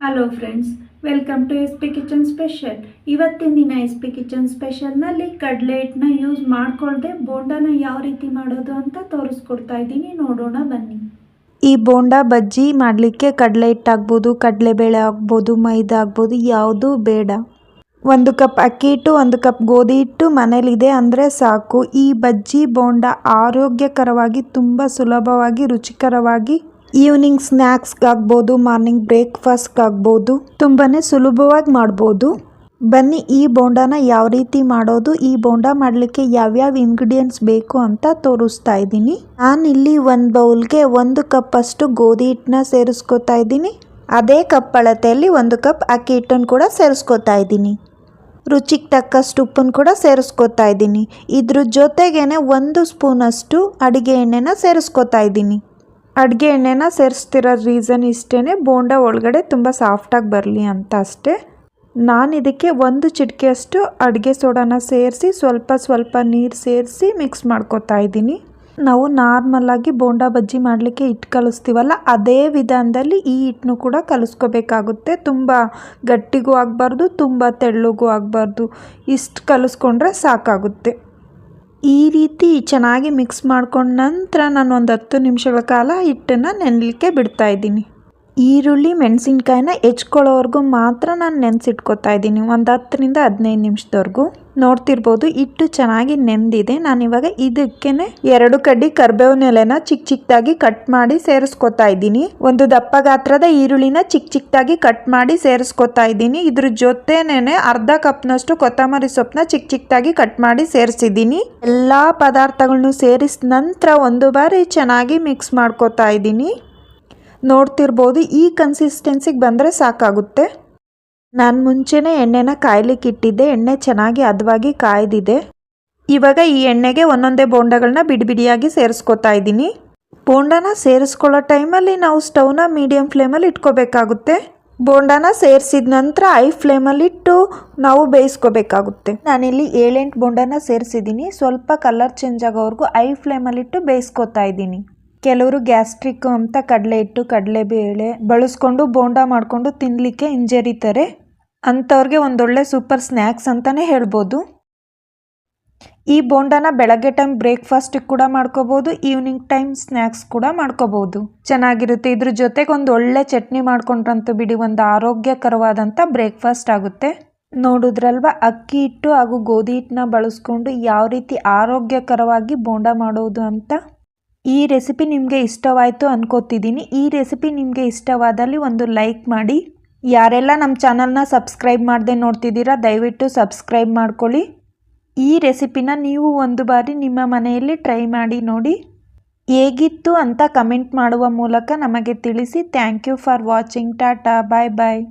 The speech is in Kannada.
Hello friends welcome to S P kitchen special ಇವತ್ತಿನ ದಿನ ಎಸ್ ಪಿ ಕಿಚನ್ ಸ್ಪೆಷಲ್ನಲ್ಲಿ ಕಡಲೆ ಹಿಟ್ಟನ್ನ ಯೂಸ್ ಮಾಡಿಕೊಳ್ಳದೆ ಬೋಂಡಾನ ಯಾವ ರೀತಿ ಮಾಡೋದು ಅಂತ ತೋರಿಸ್ಕೊಡ್ತಾ ಇದ್ದೀನಿ. ನೋಡೋಣ ಬನ್ನಿ. ಈ ಬೋಂಡ ಬಜ್ಜಿ ಮಾಡಲಿಕ್ಕೆ ಕಡಲೆ ಹಿಟ್ಟು ಆಗ್ಬೋದು, ಕಡಲೆಬೇಳೆ ಆಗ್ಬೋದು, ಮೈದಾ ಆಗ್ಬೋದು, ಯಾವುದೂ ಬೇಡ. ಒಂದು ಕಪ್ ಅಕ್ಕಿ ಹಿಟ್ಟು, ಒಂದು ಕಪ್ ಗೋಧಿ ಹಿಟ್ಟು ಮನೇಲಿದೆ ಅಂದರೆ ಸಾಕು. ಈ ಬಜ್ಜಿ ಬೋಂಡ ಆರೋಗ್ಯಕರವಾಗಿ, ತುಂಬ ಸುಲಭವಾಗಿ, ರುಚಿಕರವಾಗಿ ಈವ್ನಿಂಗ್ ಸ್ನ್ಯಾಕ್ಸ್ಗಾಗ್ಬೋದು ಮಾರ್ನಿಂಗ್ ಬ್ರೇಕ್ಫಾಸ್ಟ್ಗಾಗ್ಬೋದು ತುಂಬಾ ಸುಲಭವಾಗಿ ಮಾಡ್ಬೋದು. ಬನ್ನಿ, ಈ ಬೋಂಡಾನ ಯಾವ ರೀತಿ ಮಾಡೋದು, ಈ ಬೋಂಡ ಮಾಡಲಿಕ್ಕೆ ಯಾವ್ಯಾವ ಇಂಗ್ರೀಡಿಯೆಂಟ್ಸ್ ಬೇಕು ಅಂತ ತೋರಿಸ್ತಾ ಇದ್ದೀನಿ. ನಾನಿಲ್ಲಿ ಒಂದು ಬೌಲ್ಗೆ ಒಂದು ಕಪ್ ಅಷ್ಟು ಗೋಧಿ ಹಿಟ್ಟನ್ನ ಸೇರಿಸ್ಕೊತಾ ಇದ್ದೀನಿ. ಅದೇ ಕಪ್ ಅಳತೆಯಲ್ಲಿ ಒಂದು ಕಪ್ ಅಕ್ಕಿ ಹಿಟ್ಟನ್ನು ಕೂಡ ಸೇರಿಸ್ಕೊತಾ ಇದ್ದೀನಿ. ರುಚಿಗೆ ತಕ್ಕಷ್ಟು ಉಪ್ಪನ್ನು ಕೂಡ ಸೇರಿಸ್ಕೊತಾ ಇದ್ದೀನಿ. ಇದ್ರ ಜೊತೆಗೇ ಒಂದು ಸ್ಪೂನಷ್ಟು ಅಡುಗೆ ಎಣ್ಣೆನ ಸೇರಿಸ್ಕೊತಾ ಇದ್ದೀನಿ. ಅಡುಗೆ ಎಣ್ಣೆನ ಸೇರಿಸ್ತಿರೋ ರೀಸನ್ ಇಷ್ಟೇ ಬೋಂಡ ಒಳಗಡೆ ತುಂಬ ಸಾಫ್ಟಾಗಿ ಬರಲಿ ಅಂತ ಅಷ್ಟೇ. ನಾನು ಇದಕ್ಕೆ ಒಂದು ಚಿಟಿಕೆಯಷ್ಟು ಅಡುಗೆ ಸೋಡಾನ ಸೇರಿಸಿ ಸ್ವಲ್ಪ ಸ್ವಲ್ಪ ನೀರು ಸೇರಿಸಿ ಮಿಕ್ಸ್ ಮಾಡ್ಕೊತಾ ಇದ್ದೀನಿ. ನಾವು ನಾರ್ಮಲಾಗಿ ಬೋಂಡ ಬಜ್ಜಿ ಮಾಡಲಿಕ್ಕೆ ಹಿಟ್ಟು ಕಲಿಸ್ತೀವಲ್ಲ, ಅದೇ ವಿಧಾನದಲ್ಲಿ ಈ ಹಿಟ್ಟನ್ನು ಕೂಡ ಕಲಿಸ್ಕೋಬೇಕಾಗುತ್ತೆ. ತುಂಬ ಗಟ್ಟಿಗೂ ಆಗಬಾರ್ದು, ತುಂಬ ತೆಳ್ಳಗೂ ಆಗಬಾರ್ದು. ಇಷ್ಟು ಕಲಿಸ್ಕೊಂಡ್ರೆ ಸಾಕಾಗುತ್ತೆ. ಈ ರೀತಿ ಚೆನ್ನಾಗಿ ಮಿಕ್ಸ್ ಮಾಡ್ಕೊಂಡ ನಂತರ ನಾನು ಒಂದು ಹತ್ತು ನಿಮಿಷಗಳ ಕಾಲ ಹಿಟ್ಟನ್ನು ನೆನಲಿಕ್ಕೆ ಬಿಡ್ತಾ ಇದ್ದೀನಿ. ಈರುಳ್ಳಿ, ಮೆಣಸಿನ್ಕಾಯಿನ ಹೆಚ್ಕೊಳ್ಳೋವರೆಗೂ ಮಾತ್ರ ನಾನು ನೆನೆಸಿಟ್ಕೊತಾ ಇದ್ದೀನಿ. ಒಂದು ಹತ್ತರಿಂದ ಹದಿನೈದು ನಿಮಿಷದವರೆಗೂ. ನೋಡ್ತಿರ್ಬೋದು, ಇಟ್ಟು ಚೆನ್ನಾಗಿ ನೆಂದಿದೆ. ನಾನಿವಾಗ ಇದಕ್ಕೆ ಎರಡು ಕಡ್ಡಿ ಕರ್ಬೇವಿನ ಎಲೆನ ಚಿಕ್ಕ ಚಿಕ್ಕದಾಗಿ ಕಟ್ ಮಾಡಿ ಸೇರಿಸ್ಕೊತಾ ಇದ್ದೀನಿ. ಒಂದು ದಪ್ಪ ಗಾತ್ರದ ಈರುಳ್ಳಿನ ಚಿಕ್ಕ ಚಿಕ್ಕದಾಗಿ ಕಟ್ ಮಾಡಿ ಸೇರಿಸ್ಕೊತಾ ಇದ್ದೀನಿ. ಇದ್ರ ಜೊತೆನೇ ಅರ್ಧ ಕಪ್ನಷ್ಟು ಕೊತ್ತಂಬರಿ ಸೊಪ್ಪನ್ನ ಚಿಕ್ಕ ಚಿಕ್ಕದಾಗಿ ಕಟ್ ಮಾಡಿ ಸೇರಿಸಿದ್ದೀನಿ. ಎಲ್ಲ ಪದಾರ್ಥಗಳನ್ನು ಸೇರಿಸಿದ ನಂತರ ಒಂದು ಬಾರಿ ಚೆನ್ನಾಗಿ ಮಿಕ್ಸ್ ಮಾಡ್ಕೊತಾ ಇದ್ದೀನಿ. ನೋಡ್ತಿರ್ಬೋದು. ಈ ಕನ್ಸಿಸ್ಟೆನ್ಸಿಗೆ ಬಂದರೆ ಸಾಕಾಗುತ್ತೆ. ನಾನು ಮುಂಚೆನೇ ಎಣ್ಣೆನ ಕಾಯ್ಲಿಕ್ಕೆ ಇಟ್ಟಿದ್ದೆ. ಎಣ್ಣೆ ಚೆನ್ನಾಗಿ ಹದವಾಗಿ ಕಾಯ್ದಿದೆ. ಇವಾಗ ಈ ಎಣ್ಣೆಗೆ ಒಂದೊಂದೇ ಬೋಂಡಗಳನ್ನ ಬಿಡಿಬಿಡಿಯಾಗಿ ಸೇರಿಸ್ಕೊತಾ ಇದ್ದೀನಿ. ಬೋಂಡನ ಸೇರಿಸ್ಕೊಳ್ಳೋ ಟೈಮಲ್ಲಿ ನಾವು ಸ್ಟವ್ನ ಮೀಡಿಯಮ್ ಫ್ಲೇಮಲ್ಲಿ ಇಟ್ಕೋಬೇಕಾಗುತ್ತೆ. ಬೋಂಡನ ಸೇರಿಸಿದ ನಂತರ ಐ ಫ್ಲೇಮಲ್ಲಿಟ್ಟು ನಾವು ಬೇಯಿಸ್ಕೋಬೇಕಾಗುತ್ತೆ. ನಾನಿಲ್ಲಿ ಏಳೆಂಟು ಬೋಂಡನ ಸೇರಿಸಿದ್ದೀನಿ. ಸ್ವಲ್ಪ ಕಲರ್ ಚೇಂಜ್ ಆಗೋವರೆಗೂ ಐ ಫ್ಲೇಮಲ್ಲಿಟ್ಟು ಬೇಯಿಸ್ಕೊತಾ ಇದ್ದೀನಿ. ಕೆಲವರು ಗ್ಯಾಸ್ಟ್ರಿಕ್ ಅಂತ ಕಡಲೆ ಹಿಟ್ಟು ಕಡಲೆಬೇಳೆ ಬಳಸ್ಕೊಂಡು ಬೋಂಡ ಮಾಡಿಕೊಂಡು ತಿನ್ನಲಿಕ್ಕೆ ಹಿಂಜರಿತಾರೆ. ಅಂಥವ್ರಿಗೆ ಒಂದೊಳ್ಳೆ ಸೂಪರ್ ಸ್ನ್ಯಾಕ್ಸ್ ಅಂತಲೇ ಹೇಳ್ಬೋದು. ಈ ಬೋಂಡನ ಬೆಳಗ್ಗೆ ಟೈಮ್ ಬ್ರೇಕ್ಫಾಸ್ಟಿಗೆ ಕೂಡ ಮಾಡ್ಕೋಬೋದು, ಈವ್ನಿಂಗ್ ಟೈಮ್ ಸ್ನ್ಯಾಕ್ಸ್ ಕೂಡ ಮಾಡ್ಕೋಬೋದು. ಚೆನ್ನಾಗಿರುತ್ತೆ. ಇದ್ರ ಜೊತೆಗೆ ಒಂದು ಒಳ್ಳೆ ಚಟ್ನಿ ಮಾಡ್ಕೊಂಡ್ರಂತೂ ಬಿಡಿ, ಒಂದು ಆರೋಗ್ಯಕರವಾದಂಥ ಬ್ರೇಕ್ಫಾಸ್ಟ್ ಆಗುತ್ತೆ. ನೋಡಿದ್ರಲ್ವ, ಅಕ್ಕಿ ಹಿಟ್ಟು ಹಾಗೂ ಗೋಧಿ ಹಿಟ್ಟನ್ನ ಬಳಸ್ಕೊಂಡು ಯಾವ ರೀತಿ ಆರೋಗ್ಯಕರವಾಗಿ ಬೋಂಡ ಮಾಡೋದು ಅಂತ? ಈ ರೆಸಿಪಿ ನಿಮಗೆ ಇಷ್ಟವಾಯಿತು ಅನ್ಕೋತಿದ್ದೀನಿ. ಈ ರೆಸಿಪಿ ನಿಮಗೆ ಇಷ್ಟವಾದಲ್ಲಿ ಒಂದು ಲೈಕ್ ಮಾಡಿ. ಯಾರೆಲ್ಲ ನಮ್ಮ ಚಾನಲ್ನ ಸಬ್ಸ್ಕ್ರೈಬ್ ಮಾಡದೆ ನೋಡ್ತಿದ್ದೀರಾ, ದಯವಿಟ್ಟು ಸಬ್ಸ್ಕ್ರೈಬ್ ಮಾಡ್ಕೊಳ್ಳಿ. ಈ ರೆಸಿಪಿನ ನೀವು ಒಂದು ಬಾರಿ ನಿಮ್ಮ ಮನೆಯಲ್ಲಿ ಟ್ರೈ ಮಾಡಿ ನೋಡಿ. ಹೇಗಿತ್ತು ಅಂತ ಕಮೆಂಟ್ ಮಾಡುವ ಮೂಲಕ ನಮಗೆ ತಿಳಿಸಿ. Thank you for watching tata bye bye